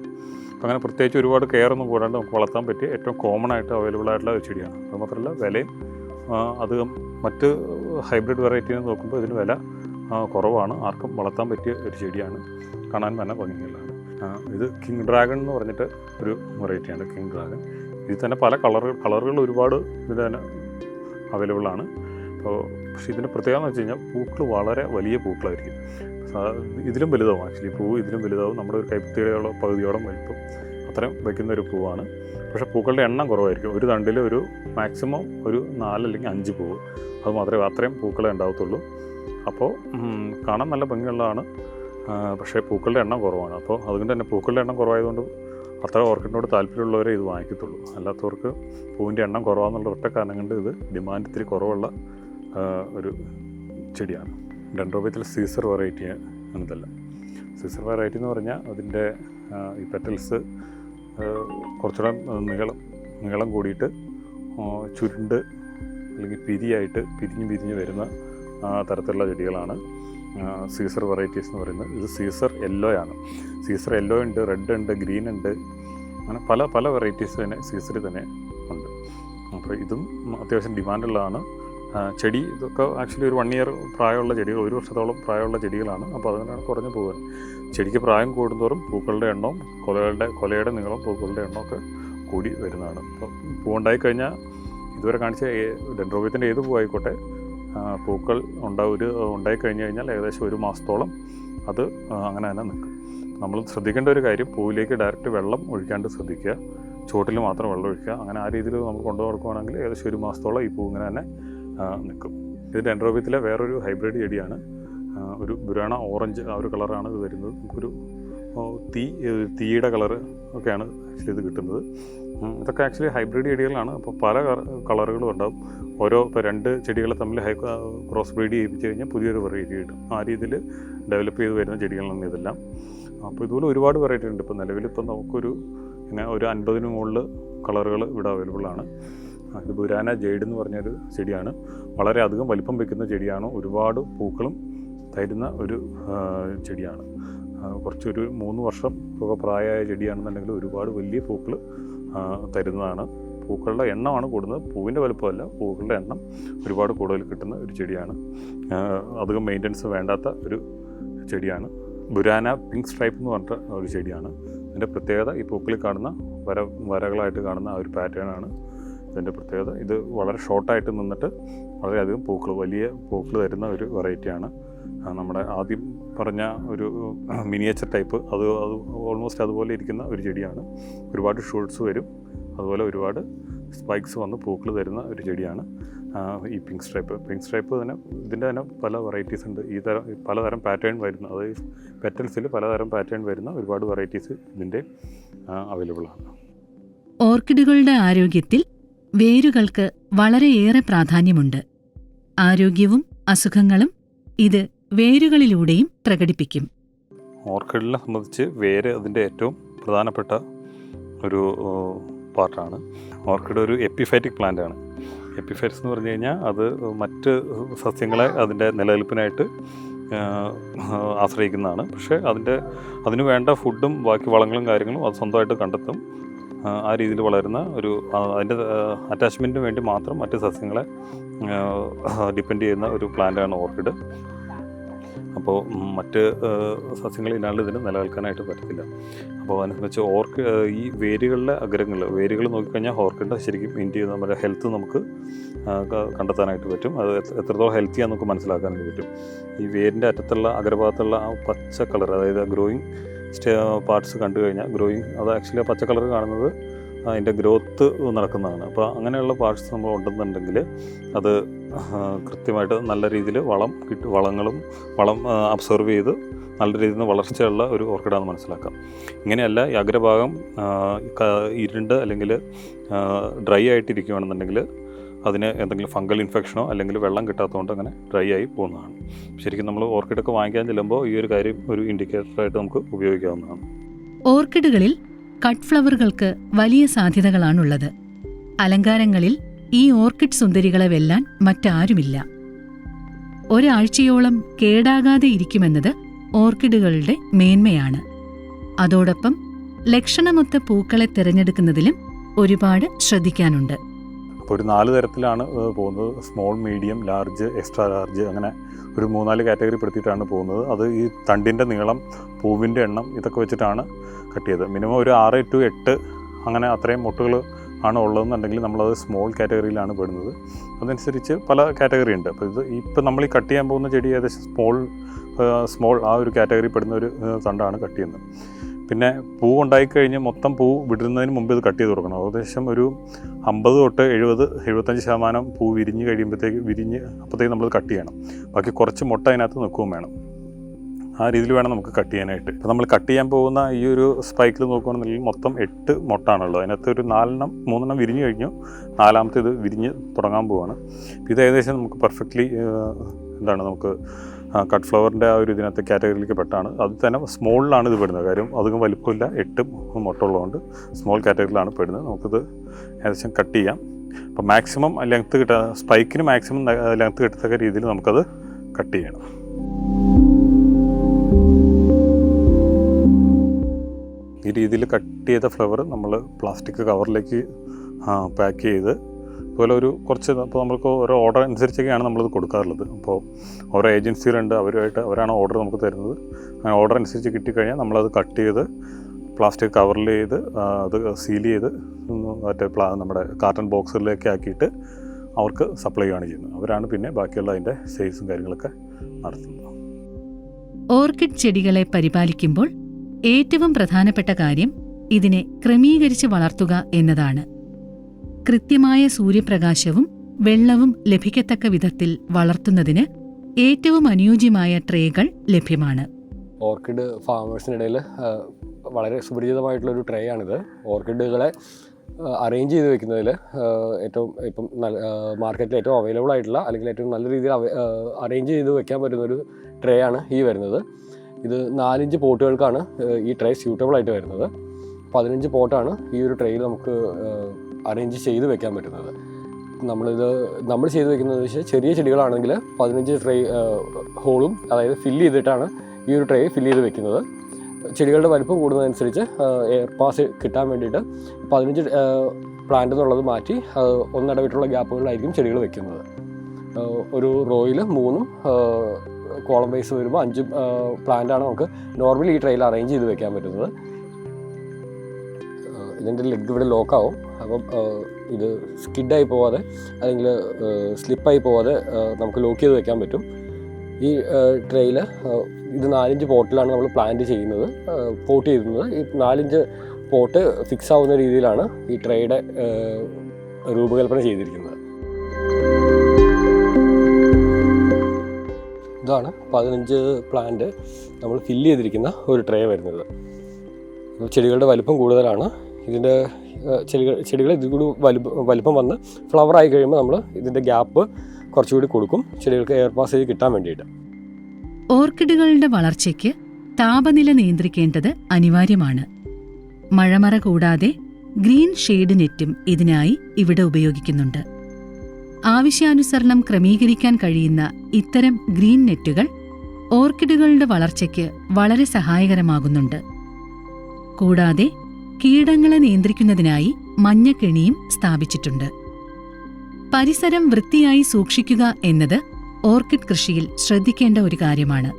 അങ്ങനെ പ്രത്യേകിച്ച് ഒരുപാട് കെയർ ഒന്നും കൂടാണ്ട് നമുക്ക് വളർത്താൻ പറ്റിയ ഏറ്റവും കോമൺ ആയിട്ട് അവൈലബിൾ ആയിട്ടുള്ള ഒരു ചെടിയാണ്. അത് മാത്രമല്ല വിലയും അധികം മറ്റ് ഹൈബ്രിഡ് വെറൈറ്റീനെ നോക്കുമ്പോൾ ഇതിന് വില കുറവാണ്. ആർക്കും വളർത്താൻ പറ്റിയ ഒരു ചെടിയാണ്. കാണാൻ തന്നെ ഭംഗിയുള്ളതാണ്. ഇത് കിങ് ഡ്രാഗൺ എന്ന് പറഞ്ഞിട്ട് ഒരു വെറൈറ്റിയാണ് കിങ് ഡ്രാഗൺ. ഇതിൽ തന്നെ പല കളറുകൾ കളറുകൾ ഒരുപാട് ഇതിൽ തന്നെ അവൈലബിൾ ആണ്. അപ്പോൾ പക്ഷേ ഇതിന്റെ പ്രത്യേകത എന്ന് വെച്ച് കഴിഞ്ഞാൽ പൂക്കൾ വളരെ വലിയ പൂക്കളായിരിക്കും. ഇതിലും വലുതാവും. ആക്ച്വലി പൂവ് ഇതിലും വലുതാവും. നമ്മുടെ ഒരു കൈപ്പത്തിയോളം പകുതിയോളം വലിപ്പം അത്രയും വയ്ക്കുന്ന ഒരു പൂവാണ്. പക്ഷേ പൂക്കളുടെ എണ്ണം കുറവായിരിക്കും. ഒരു തണ്ടിൽ ഒരു മാക്സിമം ഒരു നാല് അല്ലെങ്കിൽ അഞ്ച് പൂവ് അത് മാത്രമേ അത്രയും പൂക്കളെ ഉണ്ടാവത്തുള്ളൂ. അപ്പോൾ കാണാൻ നല്ല ഭംഗിയുള്ളതാണ്. പക്ഷേ പൂക്കളുടെ എണ്ണം കുറവാണ്. അപ്പോൾ അതുകൊണ്ട് തന്നെ പൂക്കളുടെ എണ്ണം കുറവായതുകൊണ്ട് അത്ര ഓർക്കിഡിനോട് താല്പര്യമുള്ളവരെ ഇത് വാങ്ങിക്കത്തുള്ളൂ. അല്ലാത്തവർക്ക് പൂവിന്റെ എണ്ണം കുറവാന്നുള്ള ഒറ്റ കാരണം കൊണ്ട് ഇത് ഡിമാൻഡ് ഇത്തിരി കുറവുള്ള ഒരു ചെടിയാണ്. ഡെൻഡ്രോബിയത്തിൽ സീസർ വെറൈറ്റി എന്നതല്ല. സീസർ വെറൈറ്റി എന്ന് പറഞ്ഞാൽ അതിന്റെ ഈ പെറ്റൽസ് കുറച്ചുകൂടെ നീളം നീളം കൂടിയിട്ട് ചുരുണ്ട് അല്ലെങ്കിൽ പിരിയായിട്ട് പിരിഞ്ഞ് പിരിഞ്ഞ് വരുന്ന തരത്തിലുള്ള ചെടികളാണ്. സീസർ വെറൈറ്റീസ് എന്ന് പറയുന്നത്. ഇത് സീസർ യെല്ലോ ആണ്. സീസർ യെല്ലോ ഉണ്ട് റെഡ് ഉണ്ട് ഗ്രീൻ ഉണ്ട്. അങ്ങനെ പല പല വെറൈറ്റീസ് തന്നെ സീസറിൽ തന്നെ ഉണ്ട്. അപ്പോൾ ഇതും അത്യാവശ്യം ഡിമാൻഡുള്ളതാണ് ചെടി ഇതൊക്കെ ആക്ച്വലി ഒരു വൺ ഇയർ പ്രായമുള്ള ചെടികൾ ഒരു വർഷത്തോളം പ്രായമുള്ള ചെടികളാണ്. അപ്പോൾ അതുകൊണ്ടാണ് കുറഞ്ഞു പോകുന്നത് ചെടിക്ക് പ്രായം കൂടുന്തോറും പൂക്കളുടെ എണ്ണവും കൊലകളുടെ കൊലയുടെ നീളം പൂക്കളുടെ എണ്ണമൊക്കെ കൂടി വരുന്നതാണ്. അപ്പോൾ പൂവുണ്ടായി കഴിഞ്ഞാൽ ഇതുവരെ കാണിച്ച ഡെൻഡ്രോബിയത്തിന്റെ ഏത് പൂവായിക്കോട്ടെ പൂക്കൾ ഉണ്ട ഒരു ഉണ്ടായി കഴിഞ്ഞ് കഴിഞ്ഞാൽ ഏകദേശം ഒരു മാസത്തോളം അത് അങ്ങനെ തന്നെ നിൽക്കും. നമ്മൾ ശ്രദ്ധിക്കേണ്ട ഒരു കാര്യം പൂവിലേക്ക് ഡയറക്റ്റ് വെള്ളം ഒഴിക്കാണ്ട് ശ്രദ്ധിക്കുക. ചുവട്ടിൽ മാത്രം വെള്ളം ഒഴിക്കുക. അങ്ങനെ ആ രീതിയിൽ നമ്മൾ കൊണ്ടു നടക്കുകയാണെങ്കിൽ ഏകദേശം ഒരു മാസത്തോളം ഈ പൂ ഇങ്ങനെ തന്നെ നിൽക്കും. ഇത് ഡെൻഡ്രോബിയത്തിലെ വേറൊരു ഹൈബ്രിഡ് ചെടിയാണ്. ഒരു ബുരാണ ഓറഞ്ച് ആ ഒരു കളറാണ് ഇത് വരുന്നത്. നമുക്കൊരു തീ തീയുടെ കളറ് ഒക്കെയാണ് ആക്ച്വലി ഇത് കിട്ടുന്നത്. ഇതൊക്കെ ആക്ച്വലി ഹൈബ്രിഡ് ചെടികളാണ്. അപ്പോൾ പല കളറുകളും ഉണ്ടാവും. ഓരോ ഇപ്പോൾ രണ്ട് ചെടികളെ തമ്മിൽ ഹൈ ക്രോസ് ബ്രീഡ് ചെയ്യിപ്പിച്ച് കഴിഞ്ഞാൽ പുതിയൊരു വെറൈറ്റി കിട്ടും. ആ രീതിയിൽ ഡെവലപ്പ് ചെയ്ത് വരുന്ന ചെടികളാണ് ഇതെല്ലാം. അപ്പോൾ ഇതുപോലെ ഒരുപാട് വെറൈറ്റി ഉണ്ട്. ഇപ്പോൾ നിലവിൽ ഇപ്പോൾ നമുക്കൊരു ഇങ്ങനെ ഒരു അൻപതിന് മുകളിൽ കളറുകൾ ഇവിടെ അവൈലബിൾ ആണ്. ഇത് ബുരാന ജെയ്ഡ് എന്ന് പറഞ്ഞൊരു ചെടിയാണ്. വളരെ അധികം വലിപ്പം വെക്കുന്ന ചെടിയാണ്. ഒരുപാട് പൂക്കളും തരുന്ന ഒരു ചെടിയാണ്. കുറച്ചൊരു മൂന്ന് വർഷം ഒക്കെ പ്രായമായ ചെടിയാണെന്നുണ്ടെങ്കിൽ ഒരുപാട് വലിയ പൂക്കൾ തരുന്നതാണ്. പൂക്കളുടെ എണ്ണമാണ് കൂടുന്നത് പൂവിന്റെ വലുപ്പമല്ല പൂക്കളുടെ എണ്ണം ഒരുപാട് കൂടുതൽ കിട്ടുന്ന ഒരു ചെടിയാണ്. അധികം മെയിന്റനൻസ് വേണ്ടാത്ത ഒരു ചെടിയാണ്. ബുരാന പിങ്ക് സ്ട്രൈപ്പ് എന്ന് പറഞ്ഞ ഒരു ചെടിയാണ്. ഇതിന്റെ പ്രത്യേകത ഈ പൂക്കളിൽ കാണുന്ന വര വരകളായിട്ട് കാണുന്ന ആ ഒരു പാറ്റേൺ ആണ്. ഇതിന്റെ പ്രത്യേകത ഇത് വളരെ ഷോർട്ടായിട്ട് നിന്നിട്ട് വളരെയധികം പൂക്കൾ വലിയ പൂക്കൾ തരുന്ന ഒരു വെറൈറ്റിയാണ് നമ്മുടെ ആദ്യം പറഞ്ഞ ഒരു മിനിയേച്ചർ ടൈപ്പ് അത് അത് ഓൾമോസ്റ്റ് അതുപോലെ ഇരിക്കുന്ന ഒരു ചെടിയാണ്. ഒരുപാട് ഷൂട്ട്സ് വരും. അതുപോലെ ഒരുപാട് സ്പൈക്സ് വന്ന് പൂക്കൾ തരുന്ന ഒരു ചെടിയാണ് ഈ പിങ്ക് സ്ട്രൈപ്പ് പിങ്ക് സ്ട്രൈപ്പ് തന്നെ ഇതിന്റെ തന്നെ പല വെറൈറ്റീസ് ഉണ്ട്. ഈ തരം പലതരം പാറ്റേൺ വരുന്ന അതായത് പെറ്റൽസിൽ പലതരം പാറ്റേൺ വരുന്ന ഒരുപാട് വെറൈറ്റീസ് ഇതിന്റെ അവൈലബിൾ ആണ്. ഓർക്കിഡുകളുടെ ആരോഗ്യത്തിൽ വേരുകൾക്ക് വളരെയേറെ പ്രാധാന്യമുണ്ട്. ആരോഗ്യവും അസുഖങ്ങളും ഇത് വേരുകളിലൂടെയും പ്രകടിപ്പിക്കും. ഓർക്കിഡിനെ സംബന്ധിച്ച് വേര് അതിന്റെ ഏറ്റവും പ്രധാനപ്പെട്ട ഒരു പാർട്ടാണ്. ഓർക്കിഡ് ഒരു എപ്പിഫൈറ്റിക് പ്ലാന്റ് ആണ്. എപ്പിഫൈറ്റ്സ് എന്ന് പറഞ്ഞു കഴിഞ്ഞാൽ അത് മറ്റ് സസ്യങ്ങളെ അതിന്റെ നിലനിൽപ്പിനായിട്ട് ആശ്രയിക്കുന്നതാണ്. പക്ഷേ അതിന്റെ അതിന് വേണ്ട ഫുഡും ബാക്കി വളങ്ങളും കാര്യങ്ങളും അത് സ്വന്തമായിട്ട് കണ്ടെത്തും. ആ, രീതിയിൽ വളരുന്ന ഒരു അതിന്റെ അറ്റാച്ച്മെന്റിന് വേണ്ടി മാത്രം മറ്റ് സസ്യങ്ങളെ ഡിപ്പെൻഡ് ചെയ്യുന്ന ഒരു പ്ലാന്റാണ് ഓർക്കിഡ്. അപ്പോൾ മറ്റ് സസ്യങ്ങൾ ഇല്ലാണ്ട് ഇതിന് നിലനിൽക്കാനായിട്ട് പറ്റത്തില്ല. അപ്പോൾ അതിനെക്കുറിച്ച് ഓർക്ക് ഈ വേരുകളുടെ അഗ്രങ്ങൾ വേരുകൾ നോക്കിക്കഴിഞ്ഞാൽ ഓർക്കിഡ് ശരിക്കും ഇന്ത്യ നമ്മുടെ ഹെൽത്ത് നമുക്ക് കണ്ടെത്താനായിട്ട് പറ്റും. അത് എത്ര- എത്രത്തോളം ഹെൽത്തിയാണ് നമുക്ക് മനസ്സിലാക്കാനായിട്ട് പറ്റും. ഈ വേരിന്റെ അറ്റത്തുള്ള അഗ്രഭാഗത്തുള്ള ആ പച്ച കളർ അതായത് ഗ്രോയിങ് സ്റ്റേ പാർട്സ് കണ്ടു കഴിഞ്ഞാൽ ഗ്രോയിങ് അത് ആക്ച്വലി ആ പച്ച കളർ കാണുന്നത് അതിന്റെ ഗ്രോത്ത് നടക്കുന്നതാണ്. അപ്പോൾ അങ്ങനെയുള്ള പാർട്സ് നമ്മൾ ഉണ്ടെന്നുണ്ടെങ്കിൽ അത് കൃത്യമായിട്ട് നല്ല രീതിയിൽ വളം കിട്ടി വളങ്ങളും വളം അബ്സർവ് ചെയ്ത് നല്ല രീതിയിൽ വളർച്ചയുള്ള ഒരു ഓർക്കിഡാന്ന് മനസ്സിലാക്കാം. ഇങ്ങനെയല്ല ഈ അഗ്രഭാഗം ഇരുണ്ട് അല്ലെങ്കിൽ ഡ്രൈ ആയിട്ടിരിക്കുകയാണെന്നുണ്ടെങ്കിൽ അതിന് എന്തെങ്കിലും ഫംഗൽ ഇൻഫെക്ഷനോ അല്ലെങ്കിൽ വെള്ളം കിട്ടാത്തതുകൊണ്ട് അങ്ങനെ ഡ്രൈ ആയി പോകുന്നതാണ്. ശരിക്കും നമ്മൾ ഓർക്കിഡൊക്കെ വാങ്ങിക്കാൻ ചെല്ലുമ്പോൾ ഈ ഒരു കാര്യം ഒരു ഇൻഡിക്കേറ്ററായിട്ട് നമുക്ക് ഉപയോഗിക്കാവുന്നതാണ്. ഓർക്കിഡുകളിൽ കട്ട് ഫ്ലവറുകൾക്ക് വലിയ സാധ്യതകളാണുള്ളത്. അലങ്കാരങ്ങളിൽ ഈ ഓർക്കിഡ് സുന്ദരികളെ വെല്ലാൻ മറ്റാരുമില്ല. ഒരാഴ്ചയോളം കേടാകാതെ ഇരിക്കുമെന്നത് ഓർക്കിഡുകളുടെ മേന്മയാണ്. അതോടൊപ്പം ലക്ഷണമൊത്ത പൂക്കളെ തിരഞ്ഞെടുക്കുന്നതിലും ഒരുപാട് ശ്രദ്ധിക്കാനുണ്ട്. ഒരു നാല് തരത്തിലാണ് പോകുന്നത്. Small medium large extra large അങ്ങനെ ഒരു മൂന്നാൽ കാറ്റഗറി പെടുത്തിയിട്ടാണ് പോകുന്നത്. അത് ഈ തണ്ടിന്റെ നീളം പൂവിന്റെ എണ്ണം ഇതൊക്കെ വെച്ചിട്ടാണ് കട്ട് ചെയ്തത് മിനിമം ഒരു ആറ് ടു എട്ട് അങ്ങനെ അത്രയും മുട്ടുകൾ ആണ് ഉള്ളതെന്നുണ്ടെങ്കിൽ നമ്മളത് സ്മോൾ കാറ്റഗറിയിലാണ് പെടുന്നത്. അതനുസരിച്ച് പല കാറ്റഗറി ഉണ്ട്. അപ്പോൾ ഇത് ഇപ്പം നമ്മൾ ഈ കട്ട് ചെയ്യാൻ പോകുന്ന ചെടി ഏകദേശം സ്മോൾ സ്മോൾ ആ ഒരു കാറ്റഗറി പെടുന്ന ഒരു തണ്ടാണ് കട്ട് ചെയ്യുന്നത്. പിന്നെ പൂ ഉണ്ടായിക്കഴിഞ്ഞ് മൊത്തം പൂ വിടുന്നതിന് മുമ്പ് ഇത് കട്ട് ചെയ്ത് കൊടുക്കണം. ഏകദേശം ഒരു അമ്പത് തൊട്ട് എഴുപത് എഴുപത്തഞ്ച് ശതമാനം പൂ വിരിഞ്ഞ് കഴിയുമ്പോഴത്തേക്ക് വിരിഞ്ഞ് അപ്പോഴത്തേക്ക് നമ്മൾ കട്ട് ചെയ്യണം. ബാക്കി കുറച്ച് മുട്ട അതിനകത്ത് നിൽക്കുകയും വേണം. ആ രീതിയിൽ വേണം നമുക്ക് കട്ട് ചെയ്യാനായിട്ട്. ഇപ്പോൾ നമ്മൾ കട്ട് ചെയ്യാൻ പോകുന്ന ഈ ഒരു സ്പൈക്കിൽ നോക്കുകയാണെന്നുണ്ടെങ്കിൽ മൊത്തം എട്ട് മുട്ടാണുള്ളത്. അതിനകത്ത് ഒരു നാലെണ്ണം മൂന്നെണ്ണം വിരിഞ്ഞു കഴിഞ്ഞു. നാലാമത്തെ ഇത് വിരിഞ്ഞ് തുടങ്ങാൻ പോവാണ്. ഇത് ഏകദേശം നമുക്ക് പെർഫെക്റ്റ്ലി എന്താണ് നമുക്ക് കട്ട് ഫ്ലവറിന്റെ ആ ഒരു ഇതിനകത്ത് കാറ്റഗറിയിലേക്ക് പെട്ടാണ്. അത് തന്നെ സ്മോളിലാണ് ഇത് പെടുന്നത്. കാര്യം അധികം വലിപ്പമില്ല. എട്ട് മുട്ടുള്ളതുകൊണ്ട് സ്മോൾ കാറ്റഗറിയിലാണ് പെടുന്നത്. നമുക്കിത് ഏകദേശം കട്ട് ചെയ്യാം. അപ്പോൾ മാക്സിമം ലെങ്ത്ത് കിട്ടാൻ സ്പൈക്കിന് മാക്സിമം ലെങ്ത്ത് കിട്ടത്തക്ക രീതിയിൽ നമുക്കത് കട്ട് ചെയ്യണം. ഈ രീതിയിൽ കട്ട് ചെയ്ത ഫ്ലവർ നമ്മൾ പ്ലാസ്റ്റിക് കവറിലേക്ക് പാക്ക് ചെയ്ത് അതുപോലെ ഒരു കുറച്ച് ഇപ്പോൾ നമുക്ക് ഓരോ ഓർഡർ അനുസരിച്ചൊക്കെയാണ് നമ്മളിത് കൊടുക്കാറുള്ളത്. അപ്പോൾ ഓരോ ഏജൻസികളുണ്ട് അവരുമായിട്ട് അവരാണ് ഓർഡർ നമുക്ക് തരുന്നത്. അങ്ങനെ ഓർഡർ അനുസരിച്ച് കിട്ടിക്കഴിഞ്ഞാൽ നമ്മളത് കട്ട് ചെയ്ത് പ്ലാസ്റ്റിക് കവറിൽ ചെയ്ത് അത് സീൽ ചെയ്ത് മറ്റേ പ്ലാ നമ്മുടെ കാർട്ടൺ ബോക്സിലേക്ക് ആക്കിയിട്ട് അവർക്ക് സപ്ലൈ ആണ് ചെയ്യുന്നത്. അവരാണ് പിന്നെ ബാക്കിയുള്ള അതിന്റെ സെയിൽസും കാര്യങ്ങളൊക്കെ നടത്തുന്നത്. ഓർക്കിഡ് ചെടികളെ പരിപാലിക്കുമ്പോൾ ഏറ്റവും പ്രധാനപ്പെട്ട കാര്യം ഇതിനെ ക്രമീകരിച്ച് വളർത്തുക എന്നതാണ്. കൃത്യമായ സൂര്യപ്രകാശവും വെള്ളവും ലഭിക്കത്തക്ക വിധത്തിൽ വളർത്തുന്നതിന് ഏറ്റവും അനുയോജ്യമായ ട്രേകൾ ലഭ്യമാണ്. ഓർക്കിഡ് ഫാമേഴ്സിനിടയിൽ വളരെ സുപരിചിതമായിട്ടുള്ളൊരു ട്രേ ആണിത് ഓർക്കിഡുകളെ അറേഞ്ച് ചെയ്ത് വെക്കുന്നതിൽ ഏറ്റവും ഇപ്പം മാർക്കറ്റിൽ ഏറ്റവും അവൈലബിൾ ആയിട്ടുള്ള അല്ലെങ്കിൽ ഏറ്റവും നല്ല രീതിയിൽ അറേഞ്ച് ചെയ്ത് വെക്കാൻ പറ്റുന്ന ഒരു ട്രേ ആണ് ഈ വരുന്നത്. ഇത് നാലിഞ്ച് പോട്ടുകൾക്കാണ് ഈ ട്രേ സ്യൂട്ടബിൾ ആയിട്ട് വരുന്നത്. പതിനഞ്ച് പോട്ടാണ് ഈ ഒരു ട്രേയിൽ നമുക്ക് അറേഞ്ച് ചെയ്ത് വെക്കാൻ പറ്റുന്നത്. നമ്മളിത് നമ്മൾ ചെയ്ത് വെക്കുന്നത് വെച്ചാൽ ചെറിയ ചെടികളാണെങ്കിൽ പതിനഞ്ച് ട്രേ ഹോളും അതായത് ഫില്ല് ചെയ്തിട്ടാണ് ഈ ഒരു ട്രേ ഫില്ല് ചെയ്ത് വെക്കുന്നത്. ചെടികളുടെ വലിപ്പം കൂടുന്നതനുസരിച്ച് എയർ പാസ് കിട്ടാൻ വേണ്ടിയിട്ട് പതിനഞ്ച് പ്ലാന്റ് എന്നുള്ളത് മാറ്റി ഒന്നിടവിട്ടുള്ള ഗ്യാപ്പുകളിലായിരിക്കും ചെടികൾ വെക്കുന്നത്. ഒരു റോയിൽ മൂന്നും കോളം വൈസ് വരുമ്പോൾ അഞ്ച് പ്ലാന്റാണ് നമുക്ക് നോർമലി ഈ ട്രെയിൽ അറേഞ്ച് ചെയ്ത് വെക്കാൻ പറ്റുന്നത്. ഇതിന്റെ ലെഗ് ഇവിടെ ലോക്കാവും അപ്പം ഇത് സ്കിഡായി പോവാതെ അല്ലെങ്കിൽ സ്ലിപ്പായി പോവാതെ നമുക്ക് ലോക്ക് ചെയ്ത് വെക്കാൻ പറ്റും. ഈ ട്രെയിൽ ഇത് നാലിഞ്ച് പോട്ടിലാണ് നമ്മൾ പ്ലാന്റ് ചെയ്യുന്നത്. പോട്ട് ചെയ്യുന്നത് ഈ നാലിഞ്ച് പോട്ട് ഫിക്സ് ആവുന്ന രീതിയിലാണ് ഈ ട്രേയുടെ രൂപകൽപ്പന ചെയ്തിരിക്കുന്നത്. ഇതാണ് പതിനഞ്ച് പ്ലാന്റ് നമ്മൾ ഫില്ല് ചെയ്തിരിക്കുന്ന ഒരു ട്രേ വരുന്നത്. ചെടികളുടെ വലുപ്പം കൂടുതലാണ്. ഇതിന്റെ ചെടികൾ ചെടികൾ ഇതിൽ കൂടി വലിപ്പം വലിപ്പം വന്ന് ഫ്ലവറായി കഴിയുമ്പോൾ നമ്മൾ ഇതിന്റെ ഗ്യാപ്പ് കുറച്ചുകൂടി കൊടുക്കും. ചെടികൾക്ക് എയർ പാസേജ് കിട്ടാൻ വേണ്ടിയിട്ട്. ഓർക്കിഡുകളുടെ വളർച്ചയ്ക്ക് താപനില നിയന്ത്രിക്കേണ്ടത് അനിവാര്യമാണ്. മഴമറ കൂടാതെ ഗ്രീൻ ഷെയ്ഡ് നെറ്റും ഇതിനായി ഇവിടെ ഉപയോഗിക്കുന്നുണ്ട്. ആവശ്യാനുസരണം ക്രമീകരിക്കാൻ കഴിയുന്ന ഇത്തരം ഗ്രീൻ നെറ്റുകൾ ഓർക്കിഡുകളുടെ വളർച്ചയ്ക്ക് വളരെ സഹായകരമാകുന്നുണ്ട്. കൂടാതെ കീടങ്ങളെ നിയന്ത്രിക്കുന്നതിനായി മഞ്ഞക്കെണിയും സ്ഥാപിച്ചിട്ടുണ്ട്. പരിസരം വൃത്തിയായി സൂക്ഷിക്കുക എന്നത് ഓർക്കിഡ് കൃഷിയിൽ ശ്രദ്ധിക്കേണ്ട ഒരു കാര്യമാണ്.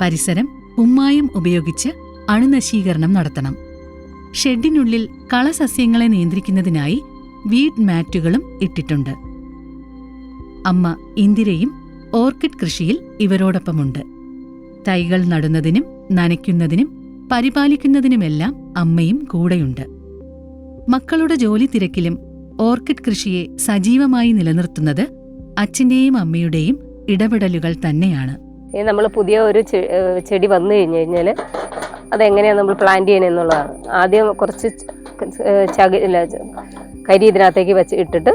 പരിസരം ഉമ്മായം ഉപയോഗിച്ച് അണുനശീകരണം നടത്തണം. ഷെഡിനുള്ളിൽ കളസസ്യങ്ങളെ നിയന്ത്രിക്കുന്നതിനായി വീഡ് മാറ്റുകളും ഇട്ടിട്ടുണ്ട്. അമ്മ ഇന്ദിരയും ഓർക്കിഡ് കൃഷിയിൽ ഇവരോടൊപ്പമുണ്ട്. തൈകൾ നടുന്നതിനും നനയ്ക്കുന്നതിനും പരിപാലിക്കുന്നതിനുമെല്ലാം അമ്മയും കൂടെയുണ്ട്. മക്കളുടെ ജോലി തിരക്കിലും ഓർക്കിഡ് കൃഷിയെ സജീവമായി നിലനിർത്തുന്നത് അച്ഛന്റെയും അമ്മയുടെയും ഇടപെടലുകൾ തന്നെയാണ്. ഇനി നമ്മൾ പുതിയ ഒരു ചെടി വന്നു കഴിഞ്ഞു കഴിഞ്ഞാൽ അതെങ്ങനെയാണ് നമ്മൾ പ്ലാന്റ് ചെയ്യണമെന്നുള്ളതാണ് ആദ്യം കുറച്ച് ച- ചകി കരി ഇതിനകത്തേക്ക് വെച്ച് ഇട്ടിട്ട്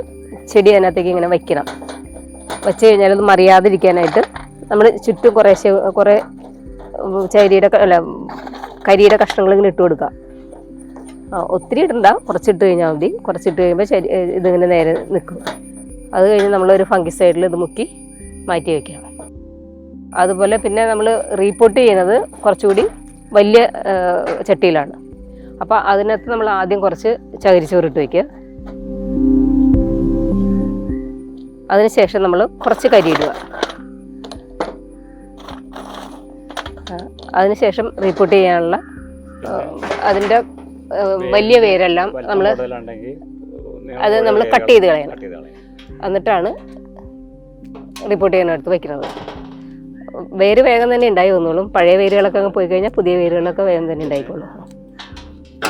ചെടി അതിനകത്തേക്ക് ഇങ്ങനെ വയ്ക്കണം വെച്ച് കഴിഞ്ഞാൽ അത് മറിയാതിരിക്കാനായിട്ട് നമ്മൾ ചുറ്റും കുറേശ്ശെ കുറേ ചരിയുടെ അല്ല കരിയുടെ കഷ്ണങ്ങൾ ഇങ്ങനെ ഇട്ട് കൊടുക്കുക. ഒത്തിരി ഇടണ്ട. കുറച്ചിട്ട് കഴിഞ്ഞാൽ മതി. കുറച്ചിട്ട് കഴിയുമ്പോൾ ശരി ഇതിങ്ങനെ നേരെ നിൽക്കും. അത് കഴിഞ്ഞ് നമ്മളൊരു ഫംഗി സൈഡിൽ ഇത് മുക്കി മാറ്റി വയ്ക്കണം അതുപോലെ പിന്നെ നമ്മൾ റീപോട്ട് ചെയ്യുന്നത് കുറച്ചുകൂടി വലിയ ചട്ടിയിലാണ്. അപ്പോൾ അതിനകത്ത് നമ്മൾ ആദ്യം കുറച്ച് ചകിരിച്ചോറിട്ട് വയ്ക്കുക. അതിനുശേഷം നമ്മൾ കുറച്ച് കരി ഇടുക. ആ, അതിനുശേഷം റീപ്പൂട്ട് ചെയ്യാനുള്ള അതിന്റെ വലിയ വേരെല്ലാം നമ്മൾ അത് നമ്മൾ കട്ട് ചെയ്ത് കളയണം. എന്നിട്ടാണ് റിപ്പോർട്ട് ചെയ്യാൻ എടുത്ത് വെക്കുന്നത്. വേര് വേഗം തന്നെ ഉണ്ടായി വന്നോളും പഴയ വേരുകളൊക്കെ അങ്ങ് പോയി കഴിഞ്ഞാൽ പുതിയ വേരുകളൊക്കെ വേഗം തന്നെ ഉണ്ടായിക്കോളും.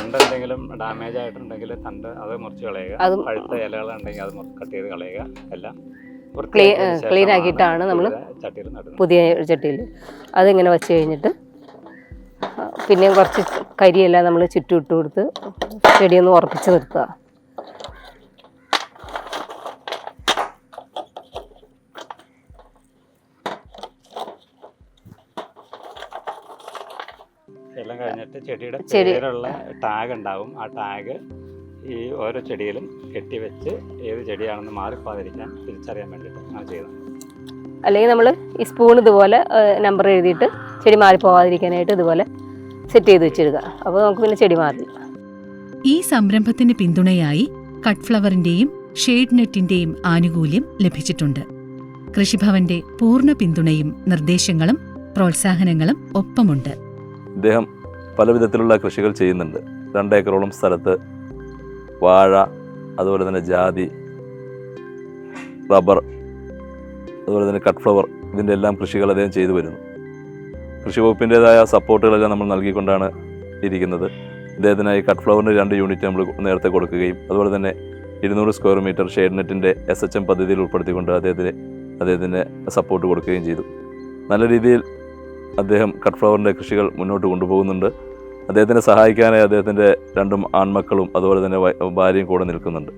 തണ്ട് എന്തെങ്കിലും ഡാമേജ് ആയിട്ടുണ്ടെങ്കിൽ തണ്ട് അത് മുറിച്ച് കളയുക. അത് പഴുത്ത ഇലകളുണ്ടെങ്കിൽ അത് കട്ട് ചെയ്ത് കളയുക. എല്ലാം ക്ലീൻ ആക്കിയിട്ടാണ് നമ്മൾ പുതിയ ചട്ടിയിൽ നടുന്നത്. പുതിയ ചട്ടിയിൽ അതിങ്ങനെ വെച്ച് കഴിഞ്ഞിട്ട് പിന്നെ കുറച്ച് കരിയെല്ലാം നമ്മൾ ചുറ്റും ഇട്ട് കൊടുത്ത് ചെടിയൊന്ന് ഉറപ്പിച്ച് നിർത്തുക എല്ലാം കഴിഞ്ഞിട്ട് ചെടിയുടെ ചെടി- പേരുള്ള ടാഗ് ഉണ്ടാവും. ആ ടാഗ് ഈ ഓരോ ചെടിയിലും കെട്ടിവെച്ച് ഏത് ചെടിയാണെന്ന് മാറിപ്പോകാതിരിക്കാൻ തിരിച്ചറിയാൻ വേണ്ടിയിട്ട് ആ ചെയ്യുന്നത്. അല്ലെങ്കിൽ നമ്മൾ ഈ സ്പൂൺ ഇതുപോലെ നമ്പർ എഴുതിയിട്ട് ചെടി മാറിപ്പോവാതിരിക്കാനായിട്ട് ഇതുപോലെ സെറ്റ് ചെയ്ത് വെച്ചിടുക. അപ്പോൾ നമുക്ക് പിന്നെ ചെടി മാറില്ല ഈ സംരംഭത്തിന് പിന്തുണയായി കട്ട് ഫ്ലവറിന്റെയും ഷെയ്ഡ് നെറ്റിന്റെയും ആനുകൂല്യം ലഭിച്ചിട്ടുണ്ട്. കൃഷിഭവന്റെ പൂർണ പിന്തുണയും നിർദ്ദേശങ്ങളും പ്രോത്സാഹനങ്ങളും ഒപ്പമുണ്ട്. ഇദ്ദേഹം പല വിധത്തിലുള്ള കൃഷികൾ ചെയ്യുന്നുണ്ട്. രണ്ടേക്കറോളം സ്ഥലത്ത് വാഴ അതുപോലെ തന്നെ ജാതി റബ്ബർ അതുപോലെ തന്നെ കട്ട് ഫ്ലവർ ഇതിന്റെ എല്ലാം കൃഷികൾ അദ്ദേഹം ചെയ്തു വരുന്നു. കൃഷി വകുപ്പിന്റെതായ സപ്പോർട്ടുകളെല്ലാം നമ്മൾ നൽകിക്കൊണ്ടാണ് ഇരിക്കുന്നത്. ഇദ്ദേഹത്തിനായി കട്ട് ഫ്ലവറിന്റെ രണ്ട് യൂണിറ്റ് നമ്മൾ നേരത്തെ കൊടുക്കുകയും അതുപോലെ തന്നെ ഇരുന്നൂറ് സ്ക്വയർ മീറ്റർ ഷെയ്ഡ് നെറ്റിന്റെ എസ് എച്ച് എം പദ്ധതിയിൽ ഉൾപ്പെടുത്തിക്കൊണ്ട് അദ്ദേഹത്തിന് അദ്ദേഹത്തിന് സപ്പോർട്ട് കൊടുക്കുകയും ചെയ്തു. നല്ല രീതിയിൽ അദ്ദേഹം കട്ട് ഫ്ലവറിന്റെ കൃഷികൾ മുന്നോട്ട് കൊണ്ടുപോകുന്നുണ്ട്. അദ്ദേഹത്തിനെ സഹായിക്കാനായി അദ്ദേഹത്തിന്റെ രണ്ടും ആൺമക്കളും അതുപോലെ തന്നെ ഭാര്യയും കൂടെ നിൽക്കുന്നുണ്ട്.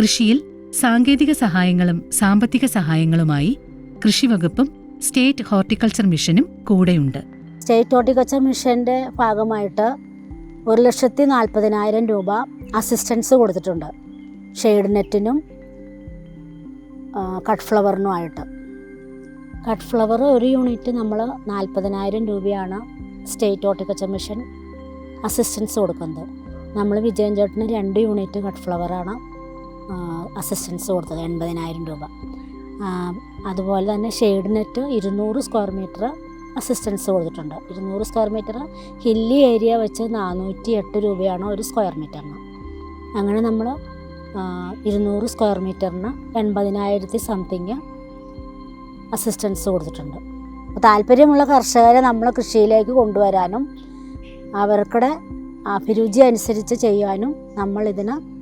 കൃഷിയിൽ സാങ്കേതിക സഹായങ്ങളും സാമ്പത്തിക സഹായങ്ങളുമായി കൃഷിവകുപ്പും സ്റ്റേറ്റ് ഹോർട്ടിക്കൾച്ചർ മിഷനും കൂടെയുണ്ട്. സ്റ്റേറ്റ് ഹോർട്ടിക്കൾച്ചർ മിഷന്റെ ഭാഗമായിട്ട് ഒരു ലക്ഷത്തി നാൽപ്പതിനായിരം രൂപ അസിസ്റ്റൻസ് കൊടുത്തിട്ടുണ്ട്. ഷെയ്ഡ് നെറ്റിനും കട്ട് കട്ട് ഫ്ലവറിനുമായിട്ട്. കട്ട് ഫ്ലവർ ഒരു യൂണിറ്റ് നമ്മൾ നാൽപ്പതിനായിരം രൂപയാണ് സ്റ്റേറ്റ് ഹോർട്ടിക്കൾച്ചർ മിഷൻ അസിസ്റ്റൻസ് കൊടുക്കുന്നത്. നമ്മൾ വിജയൻ ചേട്ടന് രണ്ട് യൂണിറ്റ് കട്ട് ഫ്ലവറാണ് അസിസ്റ്റൻസ് കൊടുത്തത് എൺപതിനായിരം രൂപ. അതുപോലെ തന്നെ ഷെയ്ഡ് നെറ്റ് ഇരുന്നൂറ് സ്ക്വയർ മീറ്റർ അസിസ്റ്റൻസ് കൊടുത്തിട്ടുണ്ട്. ഇരുന്നൂറ് സ്ക്വയർ മീറ്റർ ഹില്ലി ഏരിയ വെച്ച് നാനൂറ്റി എട്ട് രൂപയാണ് ഒരു സ്ക്വയർ മീറ്ററിന് അങ്ങനെ നമ്മൾ ഇരുന്നൂറ് സ്ക്വയർ മീറ്ററിന് എൺപതിനായിരത്തി സംതിങ് അസിസ്റ്റൻസ് കൊടുത്തിട്ടുണ്ട്. താല്പര്യമുള്ള കർഷകരെ നമ്മൾ കൃഷിയിലേക്ക് കൊണ്ടുവരാനും അവർക്കുടെ അഭിരുചി അനുസരിച്ച് ചെയ്യാനും നമ്മളിതിന്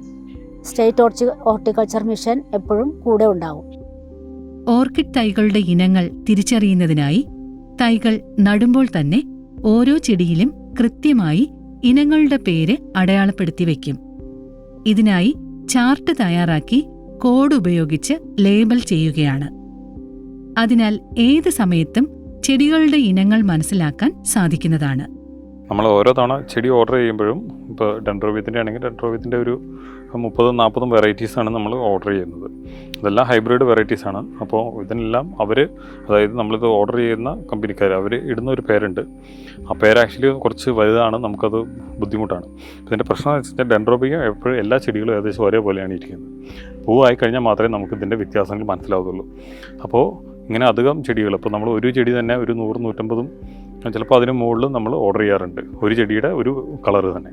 സ്റ്റേറ്റ് ഹോർട്ടി ഹോർട്ടിക്കൾച്ചർ മിഷൻ എപ്പോഴും കൂടെ ഉണ്ടാവും. ഓർക്കിഡ് തൈകളുടെ ഇനങ്ങൾ തിരിച്ചറിയുന്നതിനായി തൈകൾ നടുമ്പോൾ തന്നെ ഓരോ ചെടിയിലും കൃത്യമായി ഇനങ്ങളുടെ പേര് അടയാളപ്പെടുത്തി വയ്ക്കും ഇതിനായി ചാർട്ട് തയ്യാറാക്കി കോഡ് ഉപയോഗിച്ച് ലേബൽ ചെയ്യുകയാണ്. അതിനാൽ ഏത് സമയത്തും ചെടികളുടെ ഇനങ്ങൾ മനസ്സിലാക്കാൻ സാധിക്കുന്നതാണ്. നമ്മൾ ഓരോ തവണ ചെടി ഓർഡർ ചെയ്യുമ്പോഴും ഇപ്പോൾ ഡെൻഡ്രോബിയത്തിന്റെ ആണെങ്കിൽ ഡെൻഡ്രോബിയത്തിന്റെ ഒരു മുപ്പതും നാൽപ്പതും വെറൈറ്റീസാണ് നമ്മൾ ഓർഡർ ചെയ്യുന്നത്. ഇതെല്ലാം ഹൈബ്രിഡ് വെറൈറ്റീസാണ് അപ്പോൾ ഇതിനെല്ലാം അവർ അതായത് നമ്മളിത് ഓർഡർ ചെയ്യുന്ന കമ്പനിക്കാർ അവർ ഇടുന്ന ഒരു പേരുണ്ട്. ആ പേര് ആക്ച്വലി കുറച്ച് വലുതാണ് നമുക്കത് ബുദ്ധിമുട്ടാണ്. ഇതിന്റെ പ്രശ്നം എന്ന് വെച്ചാൽ ഡെൻഡ്രോബിയ എപ്പോഴും എല്ലാ ചെടികളും ഏകദേശം ഒരേപോലെയാണ് ഇരിക്കുന്നത്. പൂവായി കഴിഞ്ഞാൽ മാത്രമേ നമുക്ക് ഇതിന്റെ വ്യത്യാസങ്ങൾ മനസ്സിലാവുള്ളൂ അപ്പോൾ ഇങ്ങനെ അധികം ചെടികൾ ഇപ്പോൾ നമ്മൾ ഒരു ചെടി തന്നെ ഒരു നൂറ് നൂറ്റമ്പതും ചിലപ്പോൾ അതിന് മുകളിലും നമ്മൾ ഓർഡർ ചെയ്യാറുണ്ട്. ഒരു ചെടിയുടെ ഒരു കളർ തന്നെ.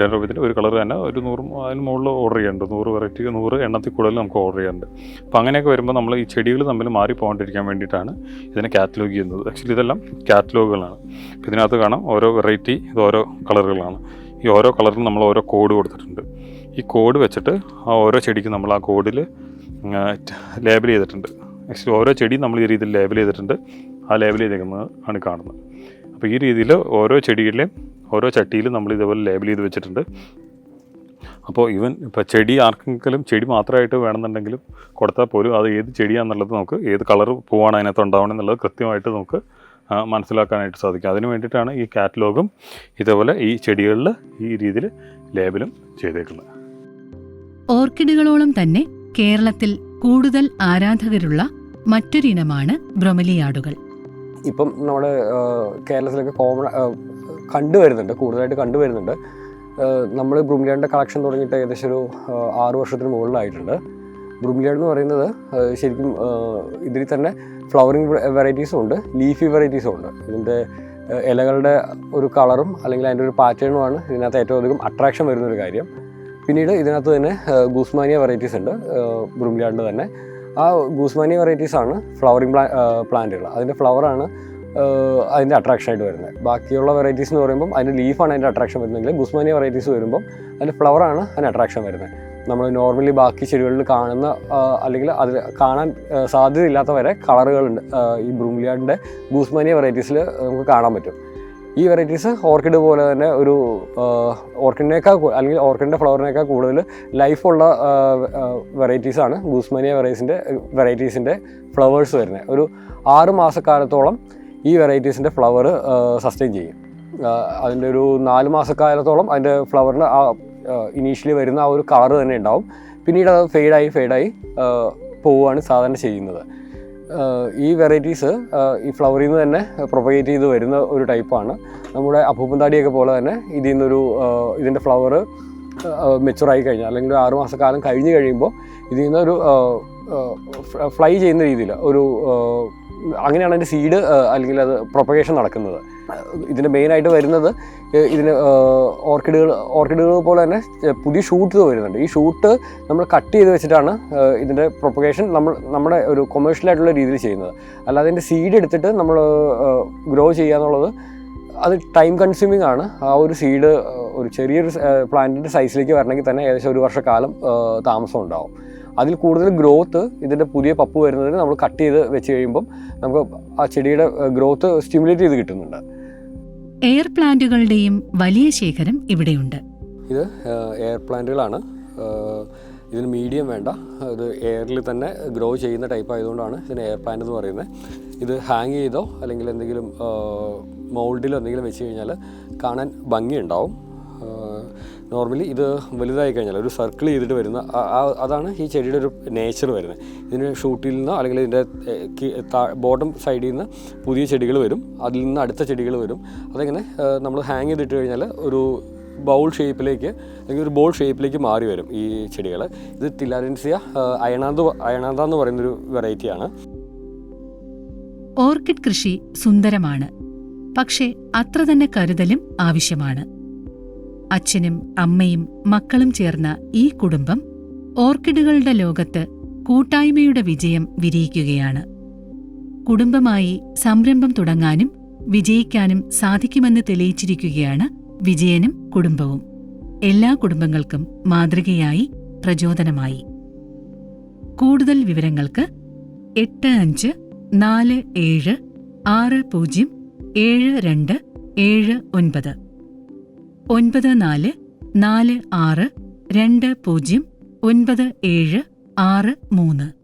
ഡെൻഡ്രോബിയത്തിന്റെ ഒരു കളർ തന്നെ ഒരു നൂറ് അതിന് മുകളിൽ ഓർഡർ ചെയ്യാറുണ്ട്. നൂറ് വെറൈറ്റി നൂറ് എണ്ണത്തിൽ കൂടുതൽ നമുക്ക് ഓർഡർ ചെയ്യാറുണ്ട്. അപ്പോൾ അങ്ങനെയൊക്കെ വരുമ്പോൾ നമ്മൾ ഈ ചെടികൾ തമ്മിൽ മാറി പോകാണ്ടിരിക്കാൻ വേണ്ടിയിട്ടാണ് ഇതിനെ കാറ്റലോഗ് ചെയ്യുന്നത്. ആക്ച്വലി ഇതെല്ലാം കാറ്റലോഗുകളാണ് ഇതിനകത്ത് കാണാം ഓരോ വെറൈറ്റി ഇത് ഓരോ കളറുകളാണ് ഈ ഓരോ കളറിലും നമ്മൾ ഓരോ കോഡ് കൊടുത്തിട്ടുണ്ട്. ഈ കോഡ് വെച്ചിട്ട് ആ ഓരോ ചെടിക്കും നമ്മൾ ആ കോഡിൽ ലേബൽ ചെയ്തിട്ടുണ്ട്. ആക്ച്വലി ഓരോ ചെടിയും നമ്മൾ ഈ രീതിയിൽ ലേബൽ ചെയ്തിട്ടുണ്ട്. ആ ലേബൽ ചെയ്തേക്കുന്നത് ആണ് കാണുന്നത്. അപ്പോൾ ഈ രീതിയിൽ ഓരോ ചെടിയിലെയും ഓരോ ചട്ടിയിലും നമ്മൾ ഇതേപോലെ ലേബൽ ചെയ്ത് വെച്ചിട്ടുണ്ട്. അപ്പോൾ ഇവൻ ഇപ്പോൾ ചെടി ആർക്കെങ്കിലും ചെടി മാത്രമായിട്ട് വേണമെന്നുണ്ടെങ്കിലും കൊടുത്താൽ പോലും അത് ഏത് ചെടിയാണെന്നുള്ളത് നമുക്ക് ഏത് കളർ പൂവാണ് അതിനകത്ത് ഉണ്ടാവണം എന്നുള്ളത് കൃത്യമായിട്ട് നമുക്ക് മനസ്സിലാക്കാനായിട്ട് സാധിക്കും. അതിന് വേണ്ടിയിട്ടാണ് ഈ കാറ്റലോഗും ഇതേപോലെ ഈ ചെടികളിൽ ഈ രീതിയിൽ ലേബലും ചെയ്തേക്കുന്നത്. ഓർക്കിഡുകളോളം തന്നെ കേരളത്തിൽ കൂടുതൽ ആരാധകരുള്ള മറ്റൊരിനമാണ് ബ്രൊമലിയാടുകൾ. ഇപ്പം നമ്മുടെ കേരളത്തിലൊക്കെ കോമൺ കണ്ടുവരുന്നുണ്ട് കൂടുതലായിട്ട് കണ്ടുവരുന്നുണ്ട്. നമ്മൾ ബ്രൂംലിയാന്റെ കളക്ഷൻ തുടങ്ങിയിട്ട് ഏകദേശം ഒരു ആറു വർഷത്തിന് മുകളിലായിട്ടുണ്ട്. ബ്രൂംലിയാൻ എന്ന് പറയുന്നത് ശരിക്കും ഇതിൽ തന്നെ ഫ്ലവറിങ് വെറൈറ്റീസും ഉണ്ട് ലീഫി വെറൈറ്റീസും ഉണ്ട്. ഇതിന്റെ ഇലകളുടെ ഒരു കളറും അല്ലെങ്കിൽ അതിന്റെ ഒരു പാറ്റേണുമാണ് ഇതിനകത്ത് ഏറ്റവും അധികം അട്രാക്ഷൻ വരുന്നൊരു കാര്യം. പിന്നീട് ഇതിനകത്ത് തന്നെ ഗൂസ്മാനിയ വെറൈറ്റീസ് ഉണ്ട് ബ്രൂമിലിയാഡിന്റെ തന്നെ. ആ ഗൂസ്മാനി വെറൈറ്റീസ് ആണ് ഫ്ലവറിങ് പ്ലാ പ്ലാന്റുകൾ അതിന്റെ ഫ്ലവറാണ് അതിന്റെ അട്രാക്ഷൻ ആയിട്ട് വരുന്നത്. ബാക്കിയുള്ള വെറൈറ്റീസ് എന്ന് പറയുമ്പോൾ അതിന്റെ ലീഫാണ് അതിന്റെ അട്രാക്ഷൻ വരുന്നതെങ്കിൽ ഗുസ്മാനി വെറൈറ്റീസ് വരുമ്പോൾ അതിന്റെ ഫ്ലവറാണ് അതിന് അട്രാക്ഷൻ വരുന്നത്. നമ്മൾ നോർമലി ബാക്കി ചെടികളിൽ കാണുന്ന അല്ലെങ്കിൽ അതിൽ കാണാൻ സാധ്യതയില്ലാത്ത വരെ കളറുകളുണ്ട് ഈ ബ്രൂംലിയാഡിന്റെ ഗൂസ്മാനിയ വെറൈറ്റീസിൽ നമുക്ക് കാണാൻ പറ്റും. ഈ വെറൈറ്റീസ് ഓർക്കിഡ് പോലെ തന്നെ ഒരു ഓർക്കിഡിനേക്കാൾ അല്ലെങ്കിൽ ഓർക്കിഡിന്റെ ഫ്ലവറിനേക്കാൾ കൂടുതൽ ലൈഫുള്ള വെറൈറ്റീസാണ് ഗൂസ്മനിയ വെറൈറ്റീസിന്റെ വെറൈറ്റീസിന്റെ ഫ്ലവേഴ്സ് വരുന്നത്. ഒരു ആറ് മാസക്കാലത്തോളം ഈ വെറൈറ്റീസിന്റെ ഫ്ലവർ സസ്റ്റെയിൻ ചെയ്യും. അതിന്റെ ഒരു നാല് മാസക്കാലത്തോളം അതിന്റെ ഫ്ലവറിന് ആ ഇനീഷ്യലി വരുന്ന ആ ഒരു കളർ തന്നെ ഉണ്ടാവും. പിന്നീട് അത് ഫെയ്ഡായി ഫെയ്ഡായി പോവുകയാണ് സാധാരണ ചെയ്യുന്നത്. ഈ വെറൈറ്റീസ് ഈ ഫ്ലവറിൽ നിന്ന് തന്നെ പ്രൊപ്പഗേറ്റ് ചെയ്ത് വരുന്ന ഒരു ടൈപ്പാണ്. നമ്മുടെ അപ്പൂപ്പന്താടിയൊക്കെ പോലെ തന്നെ ഇതിൽ നിന്നൊരു ഇതിന്റെ ഫ്ലവർ മെച്ചുറായി കഴിഞ്ഞാൽ അല്ലെങ്കിൽ ഒരു ആറുമാസക്കാലം കഴിഞ്ഞ് കഴിയുമ്പോൾ ഇതിൽ നിന്നൊരു ഫ്ലൈ ചെയ്യുന്ന രീതിയിൽ ഒരു അങ്ങനെയാണ് അതിന്റെ സീഡ് അല്ലെങ്കിൽ അത് പ്രൊപ്പഗേഷൻ നടക്കുന്നത്. ഇതിന്റെ മെയിനായിട്ട് വരുന്നത് ഇതിന് ഓർക്കിഡുകൾ ഓർക്കിഡുകൾ പോലെ തന്നെ പുതിയ ഷൂട്ട് വരുന്നുണ്ട്. ഈ ഷൂട്ട് നമ്മൾ കട്ട് ചെയ്ത് വെച്ചിട്ടാണ് ഇതിന്റെ പ്രൊപ്പഗേഷൻ നമ്മൾ നമ്മുടെ ഒരു കൊമേഴ്ഷ്യൽ ആയിട്ടുള്ള രീതിയിൽ ചെയ്യുന്നത്. അല്ലാതെ അതിന്റെ സീഡ് എടുത്തിട്ട് നമ്മൾ ഗ്രോ ചെയ്യുക എന്നുള്ളത് അത് ടൈം കൺസ്യൂമിംഗ് ആണ്. ആ ഒരു സീഡ് ഒരു ചെറിയൊരു പ്ലാന്റിന്റെ സൈസിലേക്ക് വരണമെങ്കിൽ തന്നെ ഏകദേശം ഒരു വർഷക്കാലം താമസം ഉണ്ടാവും. അതിൽ കൂടുതൽ ഗ്രോത്ത് ഇതിന്റെ പുതിയ പപ്പ് വരുന്നതിന് നമ്മൾ കട്ട് ചെയ്ത് വെച്ച് കഴിയുമ്പം നമുക്ക് ആ ചെടിയുടെ ഗ്രോത്ത് സ്റ്റിമുലേറ്റ് ചെയ്ത് കിട്ടുന്നുണ്ട്. എയർ പ്ലാന്റുകളുടെയും വലിയ ശേഖരം ഇവിടെയുണ്ട്. ഇത് എയർ പ്ലാന്റുകളാണ്. ഇതിന് മീഡിയം വേണ്ട. ഇത് എയറിൽ തന്നെ ഗ്രോ ചെയ്യുന്ന ടൈപ്പ് ആയതുകൊണ്ടാണ് ഇതിന് എയർ പ്ലാന്റ് എന്ന് പറയുന്നത്. ഇത് ഹാങ് ചെയ്തോ അല്ലെങ്കിൽ എന്തെങ്കിലും മൗൾഡിലോ എന്തെങ്കിലും വെച്ച് കഴിഞ്ഞാൽ കാണാൻ ഭംഗിയുണ്ടാവും. നോർമലി ഇത് വലുതായി കഴിഞ്ഞാൽ ഒരു സർക്കിൾ ചെയ്തിട്ട് വരുന്ന അതാണ് ഈ ചെടിയുടെ ഒരു നേച്ചർ വരുന്നത്. ഇതിന് ഷൂട്ടിൽ നിന്ന് അല്ലെങ്കിൽ ഇതിന്റെ ബോട്ടം സൈഡിൽ നിന്ന് പുതിയ ചെടികൾ വരും അതിൽ നിന്ന് അടുത്ത ചെടികൾ വരും. അതെങ്ങനെ നമ്മൾ ഹാങ് ചെയ്തിട്ട് കഴിഞ്ഞാൽ ഒരു ബൗൾ ഷേപ്പിലേക്ക് അല്ലെങ്കിൽ ഒരു ബോൾ ഷേപ്പിലേക്ക് മാറി വരും ഈ ചെടികൾ. ഇത് ടിലാരൻസിയ അയണാന്ത അയണാന്ത എന്ന് പറയുന്നൊരു വെറൈറ്റിയാണ്. ഓർക്കിഡ് കൃഷി സുന്ദരമാണ്. പക്ഷേ അത്ര തന്നെ കരുതലും ആവശ്യമാണ്. അച്ഛനും അമ്മയും മക്കളും ചേർന്ന ഈ കുടുംബം ഓർക്കിഡുകളുടെ ലോകത്ത് കൂട്ടായ്മയുടെ വിജയം വിരിയിക്കുകയാണ്. കുടുംബമായി സംരംഭം തുടങ്ങാനും വിജയിക്കാനും സാധിക്കുമെന്ന് തെളിയിച്ചിരിക്കുകയാണ് വിജയനും കുടുംബവും. എല്ലാ കുടുംബങ്ങൾക്കും മാതൃകയായി പ്രചോദനമായി. കൂടുതൽ വിവരങ്ങൾക്ക് എട്ട് അഞ്ച് നാല് ഏഴ് ആറ് പൂജ്യം ഏഴ് രണ്ട് ഏഴ് ഒൻപത്. ഒൻപത് നാല് നാല് ആറ് രണ്ട് പൂജ്യം ഒൻപത് ഏഴ് ആറ് മൂന്ന്.